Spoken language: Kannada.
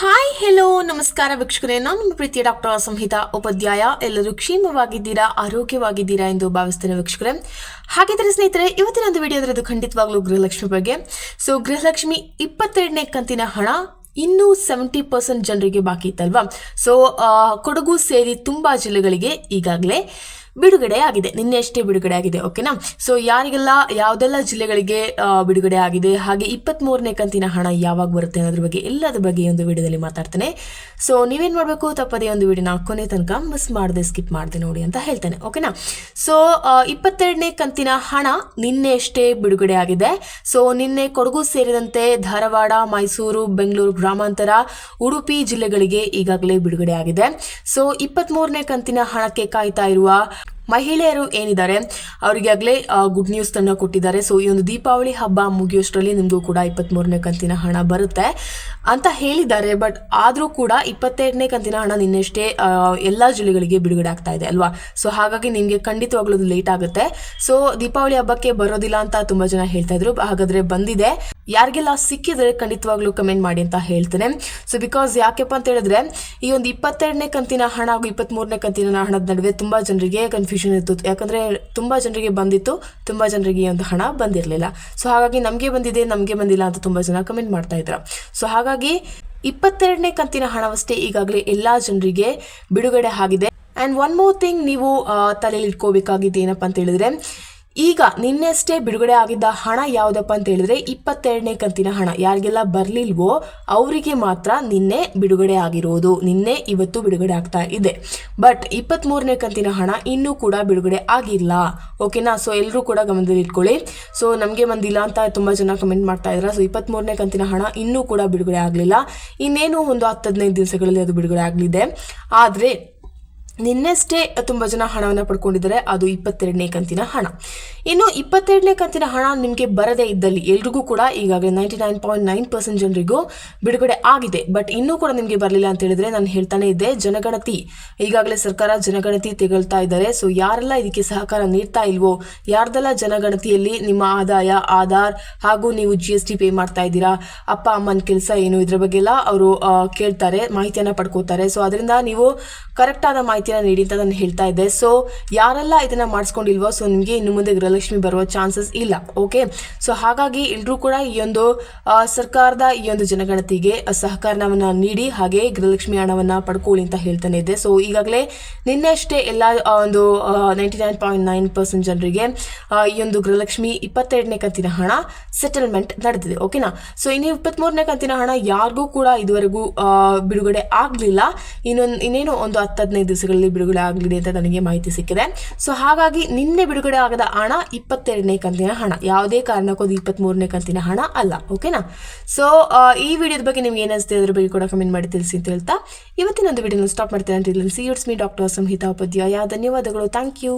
ಹಾಯ್ ಹೆಲೋ ನಮಸ್ಕಾರ ವೀಕ್ಷಕರೇ. ನಾನು ನಿಮ್ಮ ಪ್ರೀತಿಯ ಡಾಕ್ಟರ್ ಸಂಹಿತಾ. ಉಪಾಧ್ಯಾಯ, ಎಲ್ಲರೂ ಕ್ಷೇಮವಾಗಿದ್ದೀರಾ, ಆರೋಗ್ಯವಾಗಿದ್ದೀರಾ ಎಂದು ಭಾವಿಸ್ತೇನೆ ವೀಕ್ಷಕರೇ. ಹಾಗಿದ್ರೆ ಸ್ನೇಹಿತರೆ, ಇವತ್ತಿನ ಒಂದು ವಿಡಿಯೋ ಅದು ಖಂಡಿತವಾಗ್ಲೂ ಗೃಹಲಕ್ಷ್ಮಿ ಬಗ್ಗೆ. ಸೊ ಗೃಹಲಕ್ಷ್ಮಿ ಇಪ್ಪತ್ತೆರಡನೇ ಕಂತಿನ ಹಣ ಇನ್ನೂ ಸೆವೆಂಟಿ ಪರ್ಸೆಂಟ್ ಜನರಿಗೆ ಬಾಕಿ ಇತ್ತಲ್ವಾ? ಸೊ ಕೊಡಗು ಸೇರಿ ತುಂಬಾ ಜಿಲ್ಲೆಗಳಿಗೆ ಈಗಾಗಲೇ ಬಿಡುಗಡೆ ಆಗಿದೆ. ನಿನ್ನೆ ಅಷ್ಟೇ ಬಿಡುಗಡೆ ಆಗಿದೆ ಓಕೆನಾ ಸೊ ಯಾರಿಗೆಲ್ಲ, ಯಾವುದೆಲ್ಲ ಜಿಲ್ಲೆಗಳಿಗೆ ಬಿಡುಗಡೆ ಆಗಿದೆ, ಹಾಗೆ ಇಪ್ಪತ್ತ್ ಮೂರನೇ ಕಂತಿನ ಹಣ ಯಾವಾಗ ಬರುತ್ತೆ ಅನ್ನೋದ್ರ ಬಗ್ಗೆ, ಎಲ್ಲದ್ರ ಬಗ್ಗೆ ಒಂದು ವಿಡಿಯೋದಲ್ಲಿ ಮಾತಾಡ್ತೇನೆ. ಸೊ ನೀವೇನು ಮಾಡಬೇಕು? ತಪ್ಪದೇ ಒಂದು ವಿಡಿಯೋನ ಕೊನೆ ತನಕ ಮಿಸ್ ಮಾಡದೆ ಸ್ಕಿಪ್ ಮಾಡಿದೆ ನೋಡಿ ಅಂತ ಹೇಳ್ತೇನೆ ಓಕೆನಾ ಸೊ ಇಪ್ಪತ್ತೆರಡನೇ ಕಂತಿನ ಹಣ ನಿನ್ನೆ ಅಷ್ಟೇ ಬಿಡುಗಡೆ ಆಗಿದೆ. ಸೊ ನಿನ್ನೆ ಕೊಡಗು ಸೇರಿದಂತೆ ಧಾರವಾಡ, ಮೈಸೂರು, ಬೆಂಗಳೂರು ಗ್ರಾಮಾಂತರ, ಉಡುಪಿ ಜಿಲ್ಲೆಗಳಿಗೆ ಈಗಾಗಲೇ ಬಿಡುಗಡೆ ಆಗಿದೆ. ಸೊ ಇಪ್ಪತ್ತ್ ಕಂತಿನ ಹಣಕ್ಕೆ ಕಾಯ್ತಾ ಇರುವ ಮಹಿಳೆಯರು ಏನಿದ್ದಾರೆ ಅವರಿಗಾಗಲೇ ಗುಡ್ ನ್ಯೂಸ್ ತನ್ನ ಕೊಟ್ಟಿದ್ದಾರೆ. ಸೊ ಈ ಒಂದು ದೀಪಾವಳಿ ಹಬ್ಬ ಮುಗಿಯೋಷ್ಟರಲ್ಲಿ ನಿಮಗೂ ಕೂಡ ಇಪ್ಪತ್ತ್ಮೂರನೇ ಕಂತಿನ ಹಣ ಬರುತ್ತೆ ಅಂತ ಹೇಳಿದ್ದಾರೆ. ಬಟ್ ಆದರೂ ಕೂಡ ಇಪ್ಪತ್ತೆರಡನೇ ಕಂತಿನ ಹಣ ನಿನ್ನೆಷ್ಟೇ ಎಲ್ಲ ಜಿಲ್ಲೆಗಳಿಗೆ ಬಿಡುಗಡೆ ಆಗ್ತಾ ಇದೆ ಅಲ್ವಾ? ಸೊ ಹಾಗಾಗಿ ನಿಮಗೆ ಖಂಡಿತವಾಗ್ಲೂ ಲೇಟ್ ಆಗುತ್ತೆ. ಸೊ ದೀಪಾವಳಿ ಹಬ್ಬಕ್ಕೆ ಬರೋದಿಲ್ಲ ಅಂತ ತುಂಬ ಜನ ಹೇಳ್ತಾ ಇದ್ರು. ಹಾಗಾದ್ರೆ ಬಂದಿದೆ. ಯಾರಿಗೆಲ್ಲ ಸಿಕ್ಕಿದ್ರೆ ಖಂಡಿತವಾಗ್ಲೂ ಕಮೆಂಟ್ ಮಾಡಿ ಅಂತ ಹೇಳ್ತೇನೆ. ಸೊ ಬಿಕಾಸ್ ಯಾಕೆಪ್ಪ ಅಂತ ಹೇಳಿದ್ರೆ, ಈ ಒಂದು ಇಪ್ಪತ್ತೆರಡನೇ ಕಂತಿನ ಹಣ ಹಾಗೂ ಇಪ್ಪತ್ತ್ ಮೂರನೇ ಕಂತಿನ ಹಣದ ನಡುವೆ ತುಂಬಾ ಜನರಿಗೆ ಕನ್ಫ್ಯೂಷನ್ ಇತ್ತು. ಯಾಕಂದ್ರೆ ತುಂಬಾ ಜನರಿಗೆ ಬಂದಿತ್ತು, ತುಂಬಾ ಜನರಿಗೆ ಈ ಒಂದು ಹಣ ಬಂದಿರಲಿಲ್ಲ. ಸೊ ಹಾಗಾಗಿ ನಮಗೆ ಬಂದಿದೆ, ನಮಗೆ ಬಂದಿಲ್ಲ ಅಂತ ತುಂಬಾ ಜನ ಕಮೆಂಟ್ ಮಾಡ್ತಾ ಇದ್ರು. ಸೊ ಹಾಗಾಗಿ ಇಪ್ಪತ್ತೆರಡನೇ ಕಂತಿನ ಹಣವಷ್ಟೇ ಈಗಾಗಲೇ ಎಲ್ಲಾ ಜನರಿಗೆ ಬಿಡುಗಡೆ ಆಗಿದೆ. ಆ್ಯಂಡ್ ಒನ್ ಮೋರ್ ಥಿಂಗ್ ನೀವು ತಲೆಯಲ್ಲಿ ಇಟ್ಕೋಬೇಕಾಗಿದ್ದು ಏನಪ್ಪ ಅಂತ ಹೇಳಿದ್ರೆ ಈಗ ನಿನ್ನೆಷ್ಟೇ ಬಿಡುಗಡೆ ಆಗಿದ್ದ ಹಣ ಯಾವುದಪ್ಪ ಅಂತ ಹೇಳಿದ್ರೆ ಇಪ್ಪತ್ತೆರಡನೇ ಕಂತಿನ ಹಣ. ಯಾರಿಗೆಲ್ಲ ಬರಲಿಲ್ವೋ ಅವರಿಗೆ ಮಾತ್ರ ನಿನ್ನೆ ಬಿಡುಗಡೆ ಆಗಿರೋದು. ನಿನ್ನೆ ಇವತ್ತು ಬಿಡುಗಡೆ ಆಗ್ತಾ ಇದೆ. ಬಟ್ ಇಪ್ಪತ್ತ್ ಮೂರನೇ ಕಂತಿನ ಹಣ ಇನ್ನೂ ಕೂಡ ಬಿಡುಗಡೆ ಆಗಿಲ್ಲ. ಓಕೆನಾ? ಸೊ ಎಲ್ಲರೂ ಕೂಡ ಗಮನದಲ್ಲಿ ಇಟ್ಕೊಳ್ಳಿ. ಸೊ ನಮಗೆ ಬಂದಿಲ್ಲ ಅಂತ ತುಂಬ ಜನ ಕಮೆಂಟ್ ಮಾಡ್ತಾ ಇದ್ರ. ಸೊ ಇಪ್ಪತ್ತ್ ಮೂರನೇ ಕಂತಿನ ಹಣ ಇನ್ನೂ ಕೂಡ ಬಿಡುಗಡೆ ಆಗಲಿಲ್ಲ. ಇನ್ನೇನು ಒಂದು ಹತ್ತು ಹದಿನೈದು ದಿವಸಗಳಲ್ಲಿ ಅದು ಬಿಡುಗಡೆ ಆಗಲಿದೆ. ಆದರೆ ನಿನ್ನೆಷ್ಟೇ ತುಂಬ ಜನ ಹಣವನ್ನು ಪಡ್ಕೊಂಡಿದ್ದಾರೆ. ಅದು ಇಪ್ಪತ್ತೆರಡನೇ ಕಂತಿನ ಹಣ. ಇನ್ನು ಇಪ್ಪತ್ತೆರಡನೇ ಕಂತಿನ ಹಣ ನಿಮಗೆ ಬರದೇ ಇದ್ದಲ್ಲಿ ಎಲ್ರಿಗೂ ಕೂಡ ಈಗಾಗಲೇ ninety nine point nine percent ಜನರಿಗೂ ಬಿಡುಗಡೆ ಆಗಿದೆ. ಬಟ್ ಇನ್ನೂ ಕೂಡ ನಿಮಗೆ ಬರಲಿಲ್ಲ ಅಂತ ಹೇಳಿದ್ರೆ ನಾನು ಹೇಳ್ತಾನೆ ಇದ್ದೆ, ಜನಗಣತಿ. ಈಗಾಗಲೇ ಸರ್ಕಾರ ಜನಗಣತಿ ತೆಗೊಳ್ತಾ ಇದ್ದಾರೆ. ಸೊ ಯಾರೆಲ್ಲ ಇದಕ್ಕೆ ಸಹಕಾರ ನೀಡ್ತಾ ಇಲ್ವೋ, ಯಾರ್ದೆಲ್ಲ ಜನಗಣತಿಯಲ್ಲಿ ನಿಮ್ಮ ಆದಾಯ, ಆಧಾರ್ ಹಾಗೂ ನೀವು ಜಿ ಎಸ್ ಟಿ ಪೇ ಮಾಡ್ತಾ ಇದ್ದೀರಾ, ಅಪ್ಪ, ಅಮ್ಮನ ಕೆಲಸ ಏನು, ಇದ್ರ ಬಗ್ಗೆ ಎಲ್ಲ ಅವರು ಕೇಳ್ತಾರೆ, ಮಾಹಿತಿಯನ್ನ ಪಡ್ಕೋತಾರೆ. ಸೊ ಅದರಿಂದ ನೀವು ಕರೆಕ್ಟಾದ ಆದ ಮಾಹಿತಿಯನ್ನ ನೀಡಿ ಅಂತ ನಾನು ಹೇಳ್ತಾ ಇದ್ದೆ. ಸೊ ಯಾರೆಲ್ಲ ಇದನ್ನ ಮಾಡಿಸ್ಕೊಂಡಿಲ್ವೋ ಸೊ ನಿಮಗೆ ಇನ್ನು ಮುಂದೆ ಗೃಹಲಕ್ಷ್ಮಿ ಬರುವ ಚಾನ್ಸಸ್ ಇಲ್ಲ ಓಕೆ ಸೊ ಹಾಗಾಗಿ ಎಲ್ಲರೂ ಕೂಡ ಈ ಒಂದು ಸರ್ಕಾರದ ಈ ಒಂದು ಜನಗಣತಿಗೆ ಸಹಕಾರವನ್ನ ನೀಡಿ, ಹಾಗೆ ಗೃಹಲಕ್ಷ್ಮಿ ಹಣವನ್ನ ಪಡ್ಕೊಳ್ಳಿ ಅಂತ ಹೇಳ್ತಾನೆ ಇದ್ದೆ. ಸೊ ಈಗಾಗಲೇ ನಿನ್ನೆ ಅಷ್ಟೇ ಎಲ್ಲ ಒಂದು ninety nine point nine percent ಜನರಿಗೆ ಈ ಒಂದು ಗೃಹಲಕ್ಷ್ಮಿ ಇಪ್ಪತ್ತೆರಡನೇ ಕಂತಿನ ಹಣ ಸೆಟಲ್ಮೆಂಟ್ ನಡೆದಿದೆ ಓಕೆನಾ ಸೊ ಇನ್ನು ಇಪ್ಪತ್ಮೂರನೇ ಕಂತಿನ ಹಣ ಯಾರಿಗೂ ಕೂಡ ಇದುವರೆಗೂ ಬಿಡುಗಡೆ ಆಗಲಿಲ್ಲ. ಇನ್ನೊಂದು, ಇನ್ನೇನು ಒಂದು ಹತ್ತು ಹದಿನೈದು ದಿವಸಗಳಲ್ಲಿ ಬಿಡುಗಡೆ ಆಗಲಿದೆ ಅಂತ ನನಗೆ ಮಾಹಿತಿ ಸಿಕ್ಕಿದೆ. ಸೊ ಹಾಗಾಗಿ ನಿನ್ನೆ ಬಿಡುಗಡೆ ಆಗದ ಹಣ ಇಪ್ಪತ್ತೆರಡನೇ ಕಂತಿನ ಹಣ. ಯಾವುದೇ ಕಾರಣಕ್ಕೂ ಅದು ಇಪ್ಪತ್ಮೂರನೇ ಕಂತಿನ ಹಣ ಅಲ್ಲ ಓಕೆನಾ ಸೊ ಈ ವಿಡಿಯೋದ ಬಗ್ಗೆ ನಿಮ್ಗೆ ಏನಿಸುತ್ತೆ ಅದ್ರ ಬಗ್ಗೆ ಕೂಡ ಕಮೆಂಟ್ ಮಾಡಿ ತಿಳಿಸಿ ಅಂತ ಹೇಳ್ತಾ ಇವತ್ತಿನ ಒಂದು ವಿಡಿಯೋನ ಸ್ಟಾಪ್ ಮಾಡ್ತೇನೆ ಅಂತ see it's me doctor Samhita Upadhyaya. ಧನ್ಯವಾದಗಳು. Thank you